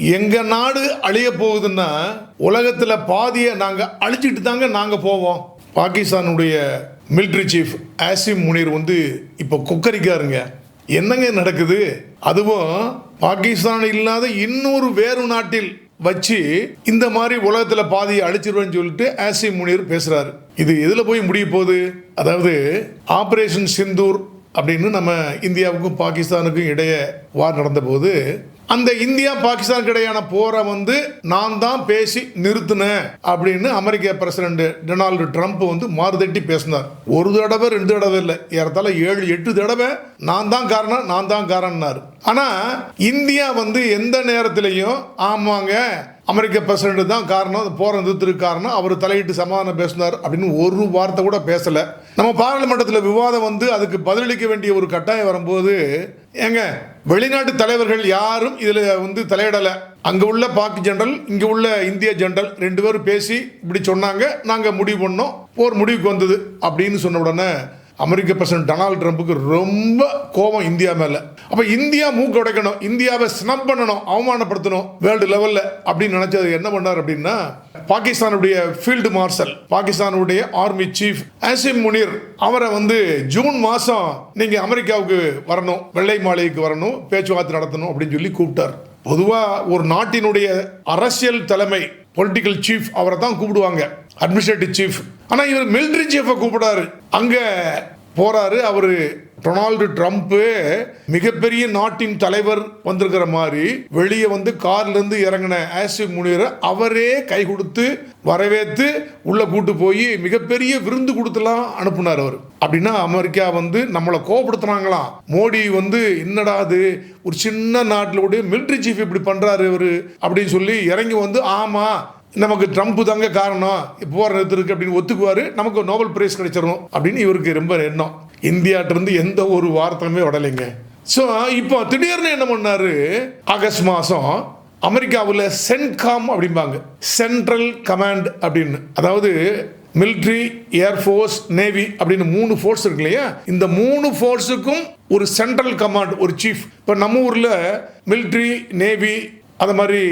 எங்க நாடு அழிய போகுதுன்னா உலகத்துல பாதியை நாங்க அழிச்சிட்டு தாங்க நாங்க போவோம். பாகிஸ்தானுடைய மிலிட்ரி சீஃப் ஆசிம் முனீர் வந்து இப்போ கொக்கரிக்காருங்க. என்னங்க நடக்குது? அதுவும் பாகிஸ்தான் இல்லாத இன்னொரு வேறு நாட்டில் வச்சு இந்த மாதிரி உலகத்துல பாதியை அழிச்சிருவேன்னு சொல்லிட்டு ஆசிம் முனீர் பேசுறாரு. இது எதுல போய் முடிய போகுது? அதாவது ஆபரேஷன் சிந்தூர் அப்படின்னு நம்ம இந்தியாவுக்கும் பாகிஸ்தானுக்கும் இடையே வார் நடந்தபோது அந்த இந்தியா பாகிஸ்தானுக்கு இடையான போரை வந்து நான் தான் பேசி நிறுத்தினேன் அப்படின்னு அமெரிக்க பிரசிடென்ட் டொனால்டு ட்ரம்ப் வந்து மாறுதட்டி பேசினார். ஒரு தடவை ரெண்டு தடவை இல்லை. ஏறத்தால ஏழு எட்டு தடவை நான் தான் காரணம் நான் தான் காரணம்னாரு. ஆனால் இந்தியா வந்து எந்த நேரத்திலையும் ஆமாங்க அமெரிக்க பிரசிடென்ட் தான் காரணம் அது போற நிறுத்திற்கு காரணம். அவர் தலையிட்டு சமாதானம் பேசினார் அப்படின்னு ஒரு வார்த்தை கூட பேசலை. நம்ம பாராளுமன்றத்தில் விவாதம் வந்து அதுக்கு பதிலளிக்க வேண்டிய ஒரு கட்டாயம் வரும்போது ஏங்க வெளிநாட்டு தலைவர்கள் யாரும் இதில் வந்து தலையிடலை. அங்கே உள்ள பாக் ஜெனரல் இங்கே உள்ள இந்திய ஜெனரல் ரெண்டு பேரும் பேசி இப்படி சொன்னாங்க நாங்கள் முடிவு பண்ணோம் போர் முடிவுக்கு வந்தது அப்படின்னு சொன்ன உடனே அமெரிக்க பிரசிடன்ட் டொனால்டு ட்ரம்ப்புக்கு ரொம்ப கோபம் இந்தியா மேலே. அப்போ இந்தியா மூக்கு உடைக்கணும் இந்தியாவை ஸ்னப் பண்ணணும் அவமானப்படுத்தணும் வேர்ல்டு லெவலில் அப்படின்னு நினச்சது என்ன பண்ணார் அப்படின்னா பாகிஸ்தானுடைய ஃபீல்டு மார்ஷல் பாகிஸ்தானுடைய ஆர்மி சீஃப் ஆசிம் முனீர் அவரை வந்து ஜூன் மாதம் நீங்கள் அமெரிக்காவுக்கு வரணும் வெள்ளை மாளிகைக்கு வரணும் பேச்சுவார்த்தை நடத்தணும் அப்படின்னு சொல்லி கூப்பிட்டார். பொதுவாக ஒரு நாட்டினுடைய அரசியல் தலைமை பொலிட்டிக்கல் சீஃப் அவரை தான் கூப்பிடுவாங்க அட்மினிஸ்ட்ரேட்டிவ் சீஃப் ஆனால் இவர் மிலிட்ரி சீஃபை கூப்பிடாரு அங்கே போறாரு அவரு டொனால்டு ட்ரம்ப்பு மிகப்பெரிய நாட்டின் தலைவர் வந்திருக்கிற மாதிரி வெளியே வந்து கார்லேருந்து இறங்கின ஆசிப் முனியரை அவரே கை கொடுத்து வரவேற்று உள்ள கூட்டு போய் மிகப்பெரிய விருந்து கொடுத்துலாம் அனுப்புனார் அவர். அப்படின்னா அமெரிக்கா வந்து நம்மளை கோபப்படுத்துனாங்களாம் மோடி வந்து என்னடா அது ஒரு சின்ன நாட்டில் கூட மிலிட்ரி சீஃப் இப்படி பண்ணுறாரு இவர் அப்படின்னு சொல்லி இறங்கி வந்து ஆமாம் நமக்கு ட்ரம்ப் தாங்க காரணம். போகிற நிறுத்திருக்கு அப்படின்னு ஒத்துக்குவார். நமக்கு நோபல் பிரைஸ் கிடைச்சிரும் அப்படின்னு இவருக்கு ரொம்ப எண்ணம். இந்தியாட்டிருந்து எந்த ஒரு வார்த்தையுமே விடலைங்க. ஸோ இப்போ திடீர்னு என்ன பண்ணாரு? ஆகஸ்ட் மாதம் அமெரிக்காவில் சென்காம் அப்படிம்பாங்க. சென்ட்ரல் கமாண்ட் அப்படின்னு. அதாவது மிலிட்ரி ஏர்ஃபோர்ஸ் நேவி அப்படின்னு மூணு ஃபோர்ஸ் இருக்கு இல்லையா? இந்த மூணு ஃபோர்ஸுக்கும் ஒரு சென்ட்ரல் கமாண்ட் ஒரு சீஃப் இப்போ நம்ம ஊரில் மிலிட்ரி நேவி அது மாதிரி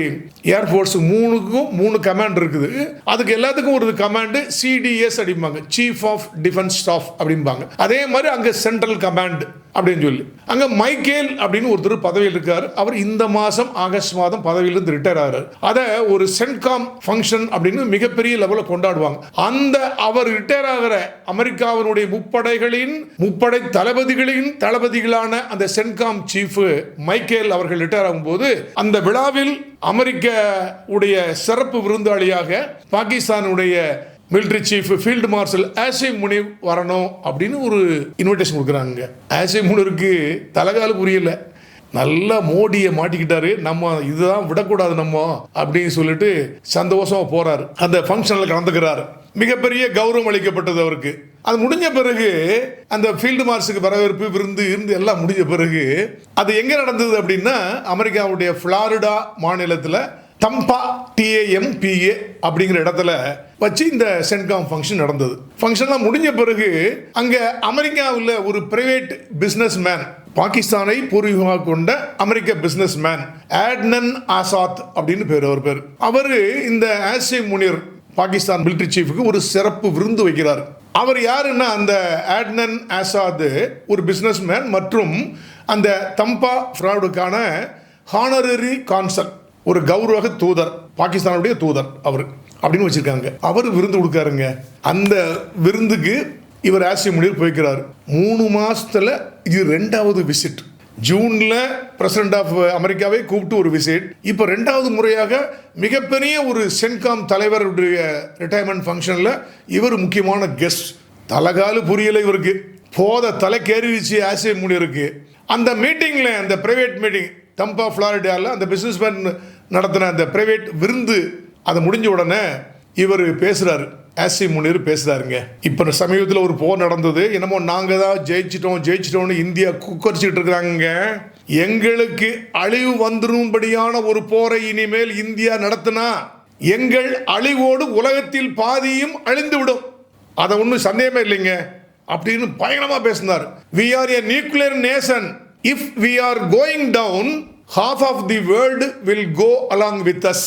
ஏர்ஃபோர்ஸ் மூணுக்கும் மூணு கமாண்ட் இருக்குது. அதுக்கு எல்லாத்துக்கும் ஒரு கமாண்டு சிடிஎஸ் அப்படிம்பாங்க. சீஃப் ஆஃப் டிஃபென்ஸ் ஸ்டாஃப் அப்படிம்பாங்க. அதே மாதிரி அங்கே சென்ட்ரல் கமாண்ட் அப்படின்னு சொல்லி. அங்கே மைக்கேல் அப்படின்னு ஒருத்தர் பதவியில் இருக்கார். அவர் இந்த மாதம் ஆகஸ்ட் மாதம் பதவியிலிருந்து ரிட்டையர் ஆகிறார் அதை ஒரு சென்காம் ஃபங்க்ஷன் அப்படின்னு மிகப்பெரிய லெவலில் கொண்டாடுவாங்க. அந்த அவர் ரிட்டையர் ஆகிற அமெரிக்காவினுடைய முப்படைகளின் முப்படை தளபதிகளின் தளபதிகளான அந்த சென்காம் சீஃப் மைக்கேல் அவர்கள் ரிட்டையர் ஆகும்போது அந்த விழாவில் அமெரிக்க உடைய சிறப்பு விருந்தாளியாக பாகிஸ்தானுடைய military chief field marshal Asim Munir வரணும் அப்படின்னு ஒரு இன்விடேஷன் கொடுக்குறாங்க. ஆசிம் முனிவருக்கு தலைகால புரியல. நல்லா மோடியை மாட்டிக்கிட்டாரு. நம்ம இதுதான் விடக்கூடாது நம்ம அப்படின்னு சொல்லிட்டு சந்தோஷமா போறாரு. அந்த ஃபங்க்ஷனில் கலந்துக்கிறாரு. மிகப்பெரிய கௌரவம் அளிக்கப்பட்டது அவருக்கு. அது முடிஞ்ச பிறகு அந்த ஃபீல்டு மார்ஷுக்கு வரவேற்பு விருந்து இருந்து எல்லாம் முடிஞ்ச பிறகு அது எங்கே நடந்தது அப்படின்னா அமெரிக்காவுடைய ஃப்ளாரிடா மாநிலத்தில் தம்பா டிஏஎம்பிஏ அப்படிங்கிற இடத்துல வச்சு இந்த சென்காம் ஃபங்க்ஷன் நடந்தது. ஃபங்க்ஷன்லாம் முடிஞ்ச பிறகு அங்கே அமெரிக்காவில் ஒரு பிரைவேட் பிஸ்னஸ் மேன் பாகிஸ்தானை பூர்வீகமாக கொண்ட அமெரிக்க பிஸ்னஸ் மேன் ஆட்னன் ஆசாத் அப்படின்னு பேர் அவர் பேர். அவர் இந்த ஆசிய முனிர் பாகிஸ்தான் மிலிட்ரி சீஃபுக்கு ஒரு சிறப்பு விருந்து வைக்கிறார். அவர் யாருன்னா அந்த ஆட்னன் ஆசாது ஒரு பிஸ்னஸ்மேன் மற்றும் அந்த தம்பா ஃப்ராடுக்கான ஹானரரி கான்சல் ஒரு கௌரவ தூதர் பாகிஸ்தானுடைய தூதர் அவர் அப்படின்னு வச்சிருக்காங்க. அவர் விருந்து கொடுக்காருங்க. அந்த விருந்துக்கு இவர் ஆசிய முனிவர் போய்க்கிறார். மூணு மாசத்துல இது ரெண்டாவது விசிட் ஜூன்ல பிரசிடென்ட் ஆஃப் அமெரிக்காவை கூப்பிட்டு ஒரு விசிட் இப்போ ரெண்டாவது முறையாக மிகப்பெரிய ஒரு சென்காம் தலைவருடைய ரிட்டையர்மெண்ட் ஃபங்க்ஷனில் இவர் முக்கியமான கெஸ்ட் தலைகாலு புரியலை இவருக்கு. போத தலை கேறிடுச்சு ஆசிய முனிவருக்கு. அந்த மீட்டிங்கில் அந்த பிரைவேட் மீட்டிங் தம்பா ஃப்ளாரிடாவில் அந்த பிஸ்னஸ் மேன் நடத்தின அந்த பிரைவேட் விருந்து அதை முடிஞ்ச உடனே இவர் பேசுகிறாரு ஆசி முனிர் பேசுறாருங்க. இப்போ சமீபத்தில் ஒரு போர் நடந்தது. என்னமோ நாங்கள் தான் ஜெயிச்சிட்டோம் ஜெயிச்சிட்டோம்னு இந்தியா குக்கரிச்சிட்டு இருக்கிறாங்க எங்களுக்கு அழிவு வந்துரும்படியான ஒரு போரை இனிமேல் இந்தியா நடத்தினா எங்கள் அழிவோடு உலகத்தில் பாதியும் அழிந்து விடும் அதை ஒன்றும் சந்தேகமே இல்லைங்க. அப்படின்னு பயங்கரமாக பேசினார். We are a nuclear nation if we are going down half of the world will go along with us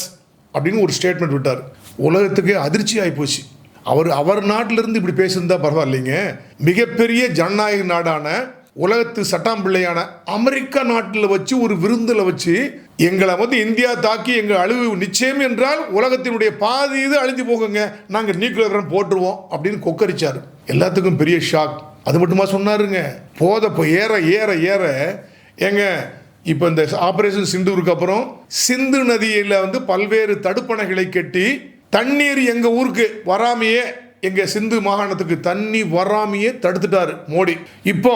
அப்படின்னு ஒரு ஸ்டேட்மெண்ட் விட்டார். உலகத்துக்கு அதிர்ச்சி ஆகி போச்சு. அவர் அவர் நாட்டிலிருந்து இப்படி பேசியிருந்தா பரவாயில்லைங்க. மிகப்பெரிய ஜனநாயக நாடான உலகத்து சட்டாம்பிள்ளையான அமெரிக்கா நாட்டில் வச்சு ஒரு விருந்தில் வச்சு எங்களை வந்து இந்தியா தாக்கி எங்கள் அழிவு நிச்சயம் என்றால் உலகத்தினுடைய பாதி இது அழிஞ்சு போகுங்க. நாங்கள் நியூக்ளியர் போட்டுருவோம் அப்படின்னு கொக்கரிச்சார். எல்லாத்துக்கும் பெரிய ஷாக். அது மட்டுமா சொன்னாருங்க. போத இப்போ ஏற ஏற ஏற ஏங்க இப்போ இந்த ஆப்ரேஷன் சிந்துருக்கு அப்புறம் சிந்து நதியில் வந்து பல்வேறு தடுப்பணைகளை கட்டி தண்ணீர் எங்கள் ஊருக்கு வராமையே எங்கள் சிந்து மாகாணத்துக்கு தண்ணி வராமையே தடுத்துட்டாரு மோடி. இப்போ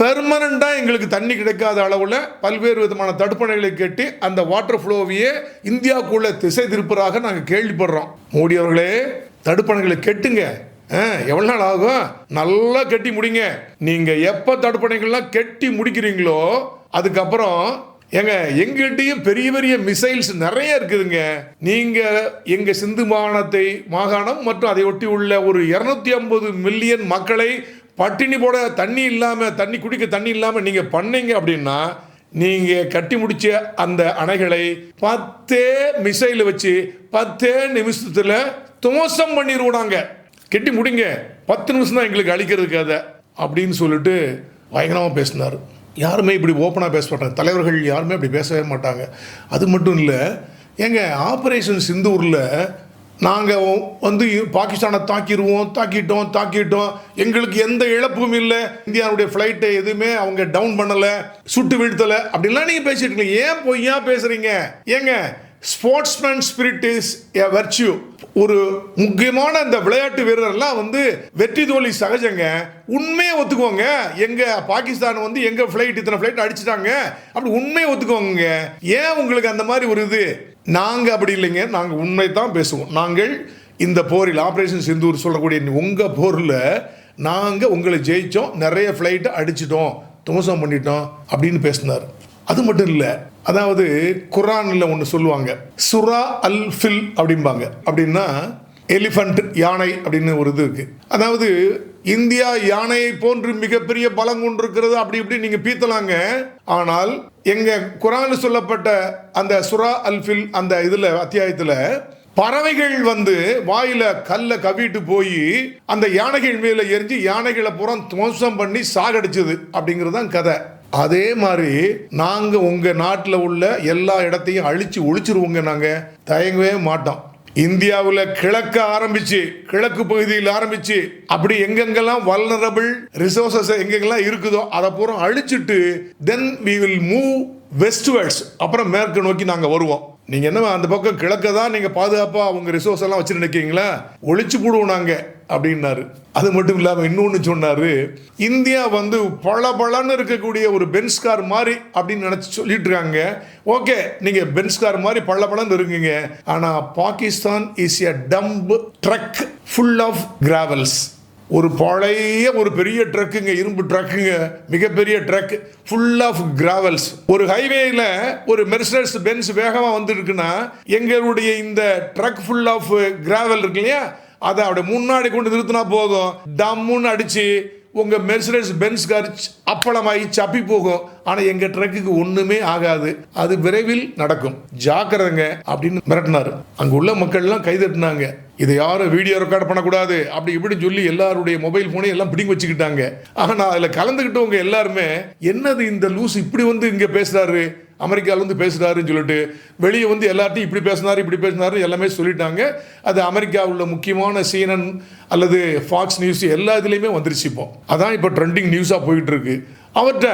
பெர்மனண்ட்டாக எங்களுக்கு தண்ணி கிடைக்காத அளவில் பல்வேறு விதமான தடுப்பணைகளை கட்டி அந்த வாட்டர் ஃப்ளோவையே இந்தியாவுக்குள்ளே திசை திருப்பராக நாங்கள் கேள்விப்படுறோம். மோடி அவர்களே தடுப்பணைகளை கெட்டுங்க. எவ்வளோ நாள் ஆகும்? நல்லா கட்டி முடிங்க. நீங்கள் எப்போ தடுப்பணைகள்லாம் கெட்டி முடிக்கிறீங்களோ அதுக்கப்புறம் ஏங்க எங்கிட்டையும் பெரிய பெரிய மிசைல்ஸ் நிறைய இருக்குதுங்க. நீங்க எங்க சிந்து மாகாணத்தை மாகாணம் மற்றும் அதை ஒட்டி உள்ள ஒரு இரநூத்தி ஐம்பது மில்லியன் மக்களை பட்டினி போட தண்ணி இல்லாமல் தண்ணி குடிக்க தண்ணி இல்லாமல் நீங்கள் பண்ணீங்க அப்படின்னா நீங்கள் கட்டி முடிச்ச அந்த அணைகளை பத்தே மிசைல் வச்சு பத்தே நிமிஷத்தில் துவசம் பண்ணிடுவாங்க கெட்டி முடிங்க. பத்து நிமிஷம் தான் எங்களுக்கு அழிக்கிறதுக்கு அதை அப்படின்னு சொல்லிட்டு பயங்கரமாக பேசினார். யாருமே இப்படி ஓப்பனாக பேச மாட்டாங்க. தலைவர்கள் யாருமே அப்படி பேசவே மாட்டாங்க. அது மட்டும் இல்லை ஏங்க ஆப்ரேஷன் சிந்தூரில் நாங்கள் வந்து பாகிஸ்தானை தாக்கிடுவோம் தாக்கிட்டோம் தாக்கிட்டோம். எங்களுக்கு எந்த இழப்பும் இல்லை. இந்தியாவுடைய ஃப்ளைட்டை எதுவுமே அவங்க டவுன் பண்ணலை சுட்டு வீழ்த்தலை. அப்படின்லாம் நீங்கள் பேசிட்டு இருக்கீங்க. ஏன் பொய்யா பேசுகிறீங்க ஏங்க sportsman spirit is a virtue ஒரு முக்கியமான அந்த விளையாட்டு வீரர்லாம் வந்து வெற்றி தோல்வி சகஜங்க. உண்மையை ஒத்துக்கோங்க எங்க பாகிஸ்தான் வந்து எங்க ஃப்ளைட் இத்தனை ஃப்ளைட் அடிச்சிட்டாங்க. அப்படி உண்மையை ஒத்துக்கோங்க ஏன் உங்களுக்கு அந்த மாதிரி ஒரு இது? நாங்க அப்படி இல்லைங்க. நாங்க உண்மை தான் பேசுவோம். நாங்கள் இந்த போரில் ஆப்ரேஷன் சிந்தூர் சொல்லக்கூடிய உங்க போரில் நாங்கள் உங்களை ஜெயிச்சோம். நிறைய ஃப்ளைட்டை அடிச்சிட்டோம். துவசம் பண்ணிட்டோம். அப்படின்னு பேசினார். அது மட்டும் இல்லை அதாவது குரானில் ஒன்று சொல்லுவாங்க சுரா அல் ஃபில் அப்படிம்பாங்க. அப்படின்னா எலிஃபண்ட் யானை அப்படின்னு ஒரு இது இருக்கு. அதாவது இந்தியா யானையை போன்று மிகப்பெரிய பலம் கொண்டிருக்கிறது அப்படி இப்படி நீங்க பீத்தலாங்க. ஆனால் எங்க குரான் சொல்லப்பட்ட அந்த சுரா அல்ஃபில் அந்த இதுல அத்தியாயத்தில் பறவைகள் வந்து வாயில கல்ல கவிட்டு போய் அந்த யானைகள் மேல எரிஞ்சு யானைகளை புறம் துவம்சம் பண்ணி சாகடிச்சது அப்படிங்கிறது தான் கதை. அதே மாதிரி நாங்க உங்க நாட்டில் உள்ள எல்லா இடத்தையும் அழிச்சு ஒழிச்சிருவோங்க நாங்க. தயங்கவே மாட்டோம். இந்தியாவில் கிழக்க ஆரம்பிச்சு கிழக்கு பகுதியில் ஆரம்பிச்சு அப்படி எங்கெங்கெல்லாம் வல்னரபிள் ரிசோர்சஸ் எங்கெங்கெல்லாம் இருக்குதோ அதை பூரா அழிச்சிட்டு then we will move westwards அப்புறம் மேற்கு நோக்கி நாங்கள் வருவோம். நீங்கள் என்ன அந்த பக்கம் கிழக்க தான் நீங்கள் பாதுகாப்பாக அவங்க ரிசோர்ஸ் எல்லாம் வச்சு நினைக்கிறீங்களா ஒழிச்சு போடுவோம் நாங்கள் அப்படின்னாரு. அது மட்டும் இல்லாமல் இன்னொன்று சொன்னாரு இந்தியா வந்து பல பலன்னு இருக்கக்கூடிய ஒரு பென்ஸ் கார் மாதிரி அப்படின்னு நினச்சி சொல்லிட்டு இருக்காங்க ஓகே நீங்கள் பென்ஸ் கார் மாதிரி பல பலன்னு இருக்குங்க ஆனால் Pakistan is a dump truck full of gravels ஒரு பழைய ஒரு பெரிய ட்ரக்குங்க இரும்பு ட்ரக்குங்க மிகப்பெரிய ட்ரக் ஃபுல் ஆஃப் கிராவல்ஸ் ஒரு ஹைவேயில் ஒரு மெர்சடஸ் பென்ஸ் வேகமாக வந்துருக்குன்னா எங்களுடைய இந்த ட்ரக் ஃபுல் ஆஃப் கிராவல் இருக்கு இல்லையா அதை அப்படியே முன்னாடி கொண்டு நிறுத்தினா போதும். டம்முன்னு அடிச்சு உங்கள் மெர்சடஸ் பென்ஸ் கார் அப்பளமாகி சப்பி போகும். ஆனால் எங்கள் ட்ரக்குக்கு ஒன்றுமே ஆகாது. அது விரைவில் நடக்கும். ஜாக்கிரதைங்க அப்படின்னு மிரட்டினார். அங்கே உள்ள மக்கள்லாம் கைதட்டினாங்க. இதை யாரும் வீடியோ ரெக்கார்ட் பண்ணக்கூடாது. அப்படி இப்படி சொல்லி எல்லாருடைய மொபைல் ஃபோனையும் எல்லாம் பிடிங்கி வச்சுக்கிட்டாங்க. ஆனால் அதில் கலந்துக்கிட்டவங்க எல்லாருமே என்னது இந்த லூஸ் இப்படி வந்து இங்கே பேசுகிறாரு அமெரிக்காவிலேருந்து பேசுகிறாருன்னு சொல்லிட்டு வெளியே வந்து எல்லார்ட்டையும் இப்படி பேசினார் இப்படி பேசினாரு எல்லாமே சொல்லிட்டாங்க. அது அமெரிக்காவில் உள்ள முக்கியமான சீனன் அல்லது ஃபாக்ஸ் நியூஸ் எல்லா இதுலேயுமே வந்துருச்சு இப்போ. அதான் இப்போ ட்ரெண்டிங் நியூஸாக போயிட்டு இருக்கு அவர்கிட்ட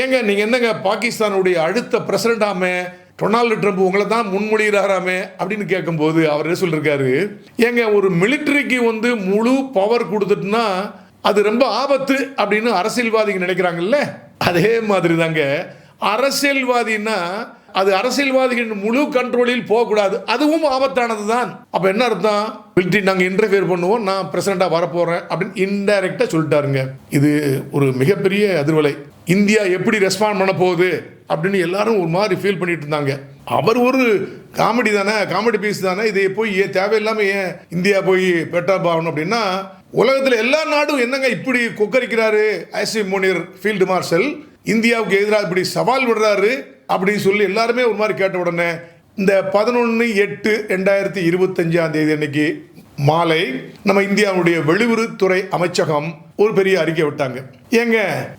ஏங்க நீங்கள் என்னங்க பாகிஸ்தானுடைய அடுத்த பிரசிடண்டாமே டொனால்டு ட்ரம்ப் உங்களை தான் முன்மொழிகிறாராமே? அப்படின்னு கேட்கும்போது அவர் என்ன சொல்லியிருக்காரு ஏங்க ஒரு மிலிட்டரிக்கு வந்து முழு பவர் கொடுத்துட்டுனா அது ரொம்ப ஆபத்து அப்படின்னு அரசியல்வாதிகள் நினைக்கிறாங்கல்ல? அதே மாதிரி தாங்க அரசியல்வாதின்னா அது அரசியல்வாதிகளின் முழு கண்ட்ரோலில் போகக்கூடாது. அதுவும் ஆபத்தானது தான். அப்போ என்ன அர்த்தம்? மிலிட்ரி நாங்கள் இன்டர்ஃபியர் பண்ணுவோம் நான் பிரசிடண்டாக வரப்போகிறேன் அப்படின்னு இன்டைரக்டாக சொல்லிட்டாருங்க. இது ஒரு மிகப்பெரிய அதிர்வலை. இந்தியா எப்படி ரெஸ்பாண்ட் பண்ண போகுது அப்படின்னு எல்லாரும் ஒரு மாதிரி ஃபீல் பண்ணிட்டு இருந்தாங்க. அவர் ஒரு காமெடி தானே காமெடி பீஸ் தானே இதை போய் ஏன் தேவையில்லாமல் ஏன் இந்தியா போய் பெட்டாப் ஆகணும் அப்படின்னா உலகத்தில் எல்லா நாடும் என்னங்க இப்படி கொக்கரிக்கிறாரு? ஐசி முனிர் ஃபீல்டு மார்ஷல் இந்தியாவுக்கு எதிராக இப்படி சவால் விடுறாரு அப்படின்னு சொல்லி எல்லாருமே ஒரு மாதிரி கேட்ட உடனே இந்த பதினொன்று எட்டு ரெண்டாயிரத்தி இருபத்தஞ்சாம் தேதி அன்னைக்கு மாலை நம்ம இந்தியாவுடைய வெளியுறவுத்துறை அமைச்சகம் ஒரு பெரிய அறிக்கை விட்டாங்க. ஏங்க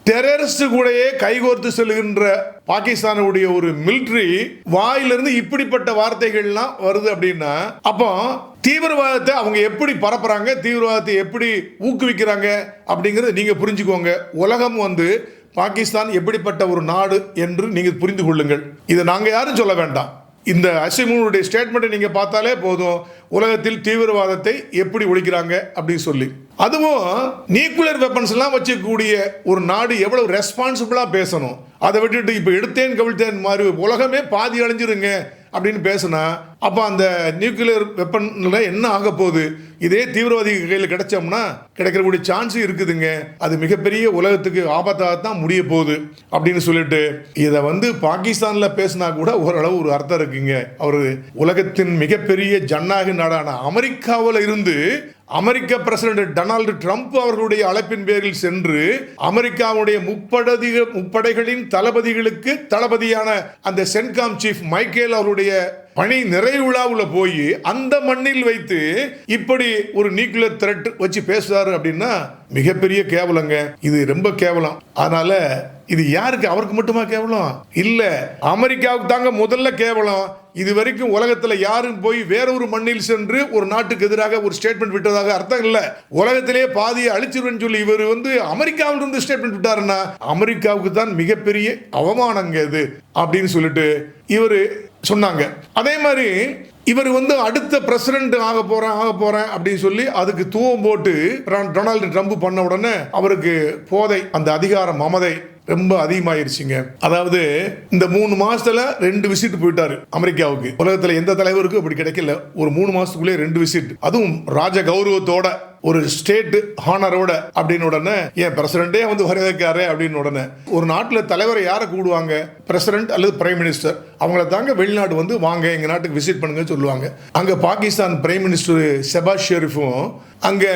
டெரரிஸ்ட் கூடயே கைகோர்த்து செல்கின்ற பாகிஸ்தானுடைய ஒரு மிலிட்ரி வாயிலிருந்து இப்படிப்பட்ட வார்த்தைகள்லாம் வருது அப்படின்னா அப்போ தீவிரவாதத்தை அவங்க எப்படி பரப்புறாங்க தீவிரவாதத்தை எப்படி ஊக்குவிக்கிறாங்க அப்படிங்கறத நீங்க புரிஞ்சுக்கோங்க. உலகம் வந்து பாகிஸ்தான் எப்படிப்பட்ட ஒரு நாடு என்று நீங்கள் புரிந்து கொள்ளுங்கள். இதை நாங்கள் யாரும் சொல்ல வேண்டாம். இந்த அசிமுனுடைய ஸ்டேட்மெண்ட்டை நீங்கள் பார்த்தாலே போதும். உலகத்தில் தீவிரவாதத்தை எப்படி ஒழிக்கிறாங்க அப்படின்னு சொல்லி. அதுவும் நியூக்ளியர் வெப்பன்ஸ் எல்லாம் வச்சுக்கூடிய ஒரு நாடு எவ்வளவு ரெஸ்பான்சிபிளாக பேசணும். அதை விட்டுட்டு இப்போ எடுத்தேன் கவிழ்த்தேன் மாதிரி உலகமே பாதி அழிஞ்சிருங்க. அப்படின்னு பேசினா அப்போ அந்த நியூக்ளியர் வெப்பன்ல என்ன ஆக போகுது? இதே தீவிரவாதி கையில் கிடைச்சோம்னா கிடைக்கிறக்கூடிய சான்ஸ் இருக்குதுங்க. அது மிகப்பெரிய உலகத்துக்கு ஆபத்தாக தான் முடிய போகுது அப்படின்னு சொல்லிட்டு இதை வந்து பாகிஸ்தானில் பேசினா கூட ஓரளவு ஒரு அர்த்தம் இருக்குங்க. அவர் உலகத்தின் மிகப்பெரிய ஜன்னாக நாடான அமெரிக்காவில் இருந்து அமெரிக்க பிரசிடென்ட் டொனால்டு ட்ரம்ப் அவர்களுடைய அழைப்பின் பேரில் சென்று அமெரிக்காவுடைய முப்படதி முப்படைகளின் தளபதிகளுக்கு தளபதியான அந்த சென்காம் சீஃப் மைக்கேல் அவருடைய பணி நிறைவிழாவில் போய் அந்த மண்ணில் வைத்து இப்படி ஒரு நியூக்ளியர் த்ரெட் வச்சு பேசுறாரு அப்படின்னா மிகப்பெரிய கேவலங்க. இது ரொம்ப கேவலம். அதனால இது யாருக்கு? அவருக்கு மட்டுமா கேவலம்? இல்ல அமெரிக்காவுக்கு தாங்க முதல்ல கேவலம். இது வரைக்கும் உலகத்துல யாரும் போய் வேற ஒரு மண்ணில் சென்று ஒரு நாட்டுக்கு எதிராக ஒரு ஸ்டேட்மெண்ட் விட்டதாக அர்த்தம் இல்ல. உலகத்திலே பாதியை அழிச்சிருவேன்னு சொல்லி இவர் வந்து அமெரிக்காவில் இருந்து ஸ்டேட்மெண்ட் விட்டாருன்னா அமெரிக்காவுக்கு தான் மிகப்பெரிய அவமானங்க இது. அப்படின்னு சொல்லிட்டு இவர் சொன்னாங்க. அதே மாதிரி இவர் வந்து அடுத்த பிரசிடென்ட் ஆக போறேன் ஆக போறேன் அப்படின்னு சொல்லி அதுக்கு தூவம் போட்டு டொனால்டு ட்ரம்ப் பண்ண உடனே அவருக்கு போதை அந்த அதிகார மமதை ரொம்ப அதிகமாயிருச்சுங்க. அதாவது இந்த மூணு மாசத்துல ரெண்டு விசிட் போயிட்டாரு அமெரிக்காவுக்கு. உலகத்துல எந்த தலைவருக்கும் இப்படி கிடைக்கல. ஒரு மூணு மாசத்துக்குள்ளே ரெண்டு விசிட் அதுவும் ராஜ கௌரவத்தோட ஒரு ஸ்டேட் ஹானரோட அப்படின்னு உடனே ஏன் பிரசிடண்டே வந்து வரவேற்காரு அப்படின்னு உடனே ஒரு நாட்டில் தலைவரை யாரை கூடுவாங்க? பிரசிடண்ட் அல்லது பிரைம் மினிஸ்டர். அவங்கள தாங்க வெளிநாடு வந்து வாங்க எங்கள் நாட்டுக்கு விசிட் பண்ணுங்கன்னு சொல்லுவாங்க. அங்கே பாகிஸ்தான் பிரைம் மினிஸ்டர் செபாஸ் ஷெரீஃபும் அங்கே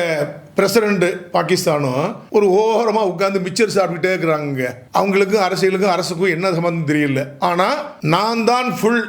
பிரசிடண்ட் பாகிஸ்தானும் ஒரு ஓரமா உட்காந்து மிச்சர் சாப்பிட்டுட்டே இருக்கிறாங்க. அவங்களுக்கும் அரசியலுக்கும் அரசுக்கும் என்ன சம்பந்தம் தெரியல. ஆனால் நான் தான் ஃபுல்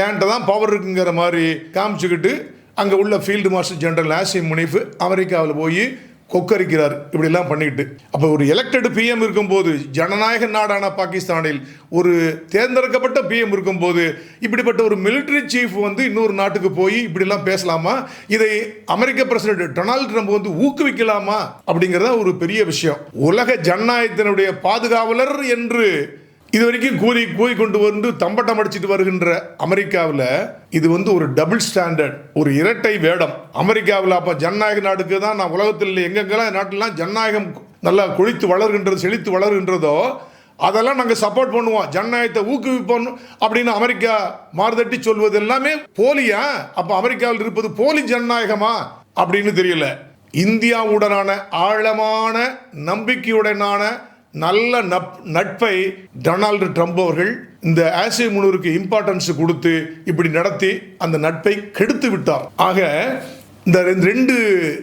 ஏன்ட்ட தான் பவர் இருக்குங்கிற மாதிரி காமிச்சுக்கிட்டு அங்கே உள்ள field master general Asim Munir அமெரிக்காவில் போய் கொக்கரிக்கிறார். இப்படிலாம் பண்ணிக்கிட்டு அப்போ ஒரு எலெக்டட் பிஎம் இருக்கும்போது ஜனநாயக நாடான பாகிஸ்தானில் ஒரு தேர்ந்தெடுக்கப்பட்ட பிஎம் இருக்கும்போது இப்படிப்பட்ட ஒரு மிலிட்டரி சீஃப் வந்து இன்னொரு நாட்டுக்கு போய் இப்படிலாம் பேசலாமா? இதை அமெரிக்க பிரசிடென்ட் டொனால்டு ட்ரம்ப் வந்து ஊக்குவிக்கலாமா? அப்படிங்கிறத ஒரு பெரிய விஷயம். உலக ஜனநாயகத்தினுடைய பாதுகாவலர் என்று இது வரைக்கும் கூறி கூறி கொண்டு வந்து தம்பட்டம் அடிச்சிட்டு வருகின்ற அமெரிக்காவில் இது வந்து ஒரு டபுள் ஸ்டாண்டர்ட் ஒரு இரட்டை வேடம். அமெரிக்காவில் அப்போ ஜனநாயக நாடுக்கு தான் நான் உலகத்தில் எங்கெங்கெல்லாம் நாட்டிலாம் ஜனநாயகம் நல்லா கொழித்து வளர்கின்றது செழித்து வளர்கின்றதோ அதெல்லாம் நாங்கள் சப்போர்ட் பண்ணுவோம். ஜனநாயகத்தை ஊக்குவிப்போம் அப்படின்னு அமெரிக்கா மாறுதட்டி சொல்வது எல்லாமே போலியா? அப்போ அமெரிக்காவில் இருப்பது போலி ஜனநாயகமா? அப்படின்னு தெரியல. இந்தியாவுடனான ஆழமான நம்பிக்கையுடனான நல்ல நப் நட்பை டொனால்டு ட்ரம்ப் அவர்கள் இந்த ஆசிய முழுவருக்கு இம்பார்ட்டன்ஸ் கொடுத்து இப்படி நடத்தி அந்த நட்பை கெடுத்து விட்டார். ஆக இந்த ரெண்டு- ரெண்டு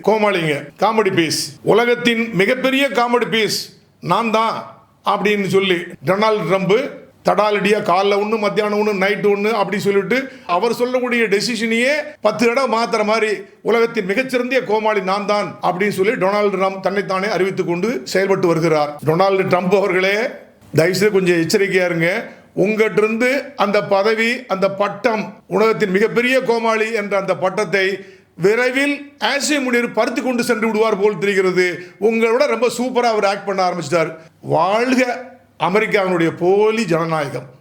கோமாளிங்க காமெடி பீஸ் உலகத்தின் மிகப்பெரிய காமெடி பீஸ் நான் தான் அப்படின்னு சொல்லி டொனால்டு ட்ரம்ப் தடாலடியா காலைல ஒன்று மத்தியானம் ஒன்று நைட்டு ஒன்று அப்படி சொல்லிட்டு அவர் சொல்லக்கூடிய டெசிஷனையே பத்து இடம் மாத்துற மாதிரி உலகத்தின் மிகச்சிறந்த கோமாளி நான் தான் அப்படின்னு சொல்லி டொனால்டு ட்ரம்ப் தன்னைத்தானே அறிவித்துக் கொண்டு செயல்பட்டு வருகிறார். டொனால்டு ட்ரம்ப் அவர்களே தயவுசெய்து கொஞ்சம் எச்சரிக்கையா இருங்க. உங்ககிட்ட இருந்து அந்த பதவி அந்த பட்டம் உலகத்தின் மிகப்பெரிய கோமாளி என்ற அந்த பட்டத்தை விரைவில் ஆசிய முனிவர் பருத்தி கொண்டு சென்று விடுவார் போல் தெரிகிறது. உங்களோட ரொம்ப சூப்பராக அவர் ஆக்ட் பண்ண ஆரம்பிச்சிட்டார். வாழ்க அமெரிக்காவினுடைய போலி ஜனநாயகம்.